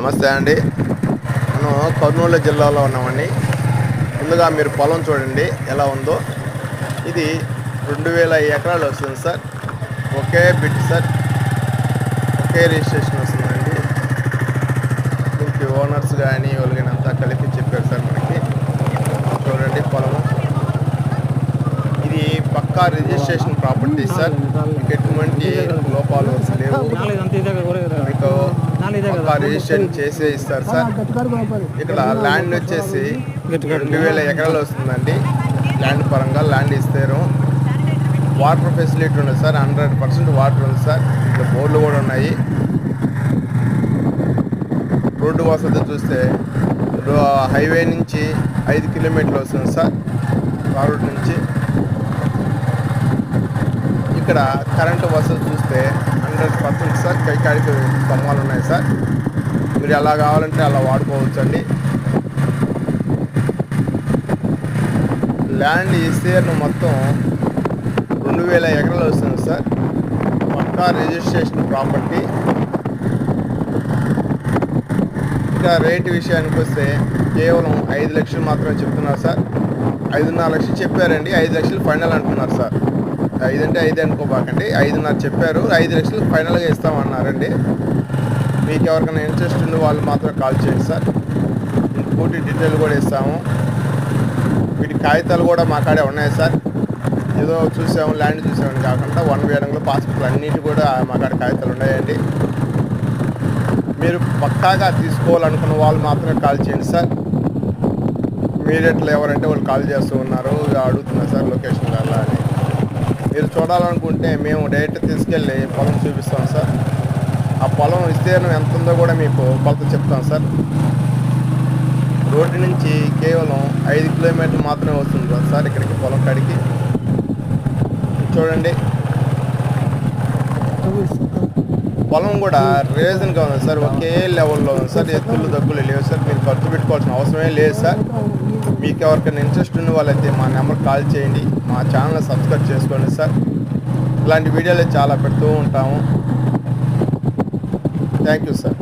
నమస్తే అండి. మనం కర్నూలు జిల్లాలో ఉన్నామండి. ముందుగా మీరు పొలం చూడండి ఎలా ఉందో. ఇది రెండు వేల ఎకరాలు వస్తుంది సార్. ఒకే బిట్ సార్. ఒకే రిజిస్ట్రేషన్ వస్తుందండి. దీనికి ఓనర్స్ కానీ వాళ్ళు అంతా కలిపి చెప్పారు సార్ మనకి. చూడండి పొలము. ఇది పక్కా రిజిస్ట్రేషన్ ప్రాపర్టీ సార్. మీకు ఎటువంటి లోపాలు లేవు. నాలుగు రిజిస్ట్రేషన్ చేసే ఇస్తారు సార్. ఇక్కడ ల్యాండ్ వచ్చేసి రెండు వేల ఎకరాలు వస్తుందండి. ల్యాండ్ పరంగా ల్యాండ్ ఇస్తారు. వాటర్ ఫెసిలిటీ ఉంది సార్ హండ్రెడ్ పర్సెంట్ వాటర్ ఉంది సార్. ఇక్కడ బోర్లు కూడా ఉన్నాయి. రోడ్డు వసతి చూస్తే హైవే నుంచి ఐదు కిలోమీటర్లు వస్తుంది సార్ ఆ నుంచి. ఇక్కడ కరెంటు వసతి చూస్తే హండ్రెడ్ పర్సెంట్ సార్. కైకాడికి స్తంభాలు ఉన్నాయి సార్. మీరు ఎలా కావాలంటే అలా వాడుకోవచ్చండి. ల్యాండ్ ఈసీఆర్ను మొత్తం రెండు వేల ఎకరాలు వస్తుంది సార్. పక్కా రిజిస్ట్రేషన్ ప్రాపర్టీ. ఇంకా రేటు విషయానికి వస్తే కేవలం ఐదు లక్షలు మాత్రమే చెప్తున్నారు సార్. ఐదున్నర లక్షలు చెప్పారండి. ఐదు లక్షలు ఫైనల్ అంటున్నారు సార్. ఐదు అంటే ఐదు అనుకోబాకండి. ఐదున్నర చెప్పారు. ఐదు లక్షలు ఫైనల్గా ఇస్తామన్నారండి. మీకు ఎవరికైనా ఇంట్రెస్ట్ ఉంది వాళ్ళు మాత్రం కాల్ చేయండి సార్. పూర్తి డీటెయిల్ కూడా ఇస్తాము. వీటి కాగితాలు కూడా మా కాడే ఉన్నాయి సార్. ఏదో చూసాము ల్యాండ్ చూసామని కాకుండా వన్ వేడంలో పాస్బుక్లు అన్నిటి కూడా మా కాడ కాగితాలు ఉన్నాయండి. మీరు పక్కాగా తీసుకోవాలనుకున్న వాళ్ళు మాత్రమే కాల్ చేయండి సార్. మీడియట్లో ఎవరంటే వాళ్ళు కాల్ చేస్తూ ఉన్నారు. అడుగుతున్నారు సార్ లొకేషన్ అలా అని. మీరు చూడాలనుకుంటే మేము డైరెక్ట్ తీసుకెళ్ళి పొలం చూపిస్తాం సార్. ఆ పొలం విస్తీర్ణం ఎంత ఉందో కూడా మీకు కొలత చెప్తాం సార్. రోడ్డు నుంచి కేవలం ఐదు కిలోమీటర్లు మాత్రమే వస్తుంది సార్ ఇక్కడికి పొలం కాడికి. చూడండి. పొలం కూడా రీజన్గా ఉంది సార్. ఒకే లెవెల్లో ఉంది సార్. ఎత్తులు దగ్గులు లేవు సార్. మీరు ఖర్చు పెట్టుకోవాల్సిన అవసరమే లేదు సార్. మీకు ఎవరికైనా ఇంట్రెస్ట్ ఉన్న వాళ్ళైతే మా నెంబర్ కాల్ చేయండి. మా ఛానల్ సబ్స్క్రైబ్ చేసుకోండి సార్ ఇలాంటి వీడియోలు చాలా పెడుతూ ఉంటాము. Thank you sir